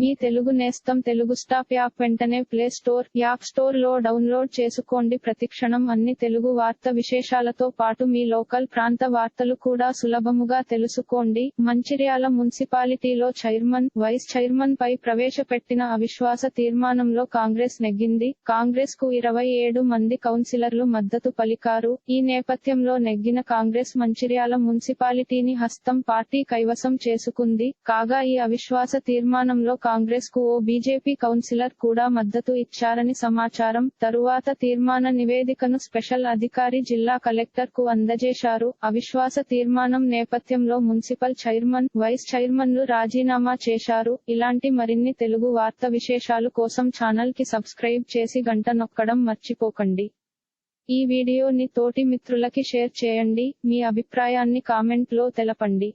మీ తెలుగు నేస్తం Telugu stop app వెంటనే play store app స్టోర్లో డౌన్లోడ్ చేసుకోండి. ప్రతిక్షణం అన్ని తెలుగు వార్త విశేషాలతో పాటు మీ లోకల్ ప్రాంత వార్తలు కూడా సులభముగా తెలుసుకోండి. మంచిర్యాల మున్సిపాలిటీలో చైర్మన్ వైస్ చైర్మన్ పై ప్రవేశపెట్టిన అవిశ్వాస తీర్మానంలో కాంగ్రెస్ నెగ్గింది. కాంగ్రెస్కు ఇరవై ఏడు మంది కౌన్సిలర్లు మద్దతు పలికారు. ఈ నేపథ్యంలో నెగ్గిన కాంగ్రెస్ మంచిర్యాల మున్సిపాలిటీని హస్తం పార్టీ కైవసం చేసుకుంది. కాగా ఈ అవిశ్వాస తీర్మానంలో కాంగ్రెస్కు ఓ బీజేపీ కౌన్సిలర్ కూడా మద్దతు ఇచ్చారని సమాచారం. తరువాత తీర్మాన నివేదికను స్పెషల్ అధికారి జిల్లా కలెక్టర్కు అందజేశారు. అవిశ్వాస తీర్మానం నేపథ్యంలో మున్సిపల్ చైర్మన్ వైస్ చైర్మన్లు రాజీనామా చేశారు. ఇలాంటి మరిన్ని తెలుగు వార్త విశేషాలు కోసం ఛానల్కి సబ్స్క్రైబ్ చేసి గంట నొక్కడం మర్చిపోకండి. ఈ వీడియోని తోటి మిత్రులకి షేర్ చేయండి. మీ అభిప్రాయాన్ని కామెంట్లో తెలపండి.